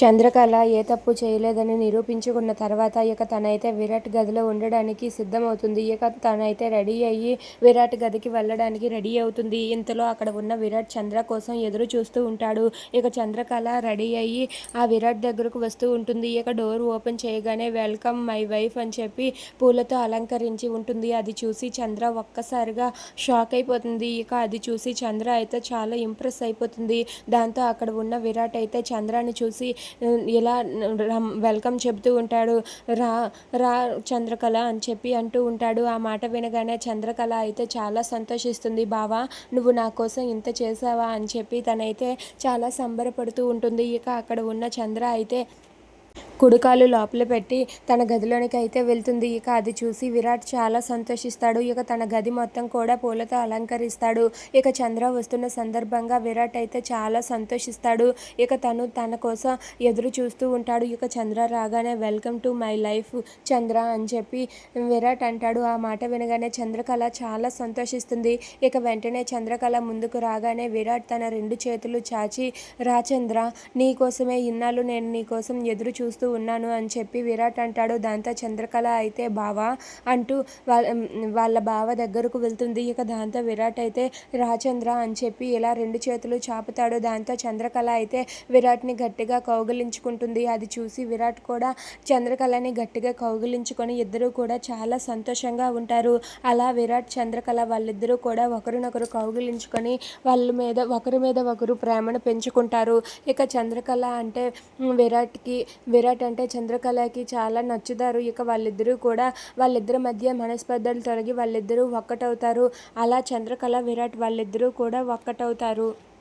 చంద్రకళ ఏ తప్పు చేయలేదని నిరూపించుకున్న తర్వాత ఇక తనైతే విరాట్ గదిలో ఉండడానికి సిద్ధమవుతుంది. ఇక తనైతే రెడీ అయ్యి విరాట్ గదికి వెళ్ళడానికి రెడీ అవుతుంది. ఇంతలో అక్కడ ఉన్న విరాట్ చంద్ర కోసం ఎదురు చూస్తూ ఉంటాడు. ఇక చంద్రకళ రెడీ అయ్యి ఆ విరాట్ దగ్గరకు వస్తూ ఉంటుంది. ఇక డోర్ ఓపెన్ చేయగానే వెల్కమ్ మై వైఫ్ అని చెప్పి పూలతో అలంకరించి ఉంటుంది. అది చూసి చంద్ర ఒక్కసారిగా షాక్ అయిపోతుంది. ఇక అది చూసి చంద్ర అయితే చాలా ఇంప్రెస్ అయిపోతుంది. దాంతో అక్కడ ఉన్న విరాట్ అయితే చంద్రాన్ని చూసి ఇలా వెల్కమ్ చెబుతూ ఉంటాడు. రా రా చంద్రకళ అని చెప్పి అంటూ ఉంటాడు. ఆ మాట వినగానే చంద్రకళ అయితే చాలా సంతోషిస్తుంది. బావా నువ్వు నా కోసం ఇంత చేసావా అని చెప్పి తనైతే చాలా సంబరపడుతూ ఉంటుంది. ఇక అక్కడ ఉన్న చంద్ర అయితే కుడికాలు లోపల పెట్టి తన గదిలోనికి అయితే వెళ్తుంది. ఇక అది చూసి విరాట్ చాలా సంతోషిస్తాడు. ఇక తన గది మొత్తం కూడా పూలతో అలంకరిస్తాడు. ఇక చంద్ర వస్తున్న సందర్భంగా విరాట్ అయితే చాలా సంతోషిస్తాడు. ఇక తను తన కోసం ఎదురు చూస్తూ ఉంటాడు. ఇక చంద్ర రాగానే welcome to my life Chandra అని చెప్పి విరాట్ అంటాడు. ఆ మాట వినగానే చంద్రకళ చాలా సంతోషిస్తుంది. ఇక వెంటనే చంద్రకళ ముందుకు రాగానే విరాట్ తన రెండు చేతులు చాచి రాచంద్ర నీ కోసమే ఇన్నాళ్ళు నేను నీ కోసం ఎదురు చూస్తూ ఉన్నాను అని చెప్పి విరాట్ అంటాడు. దాంతో చంద్రకళ అయితే బావా అంటూ వాళ్ళ వాళ్ళ బావ దగ్గరకు వెళ్తుంది. ఇక దాంతో విరాట్ అయితే రాచంద్ర అని చెప్పి ఇలా రెండు చేతులు చాపుతాడు. దాంతో చంద్రకళ అయితే విరాట్ని గట్టిగా కౌగిలించుకుంటుంది. అది చూసి విరాట్ కూడా చంద్రకళని గట్టిగా కౌగిలించుకొని ఇద్దరు కూడా చాలా సంతోషంగా ఉంటారు. అలా విరాట్ చంద్రకళ వాళ్ళిద్దరూ కూడా ఒకరినొకరు కౌగిలించుకొని వాళ్ళ మీద ఒకరి మీద ఒకరు ప్రేమను పెంచుకుంటారు. ఇక చంద్రకళ అంటే విరాట్కి విరాట్ అంటే చంద్రకళకి చాలా నచ్చుతారు. ఇక వాళ్ళిద్దరూ కూడా వాళ్ళిద్దరి మధ్య మనస్పర్ధలు తొలగి వాళ్ళిద్దరూ ఒక్కటవుతారు. అలా చంద్రకళ విరాట్ వాళ్ళిద్దరూ కూడా ఒక్కటవుతారు.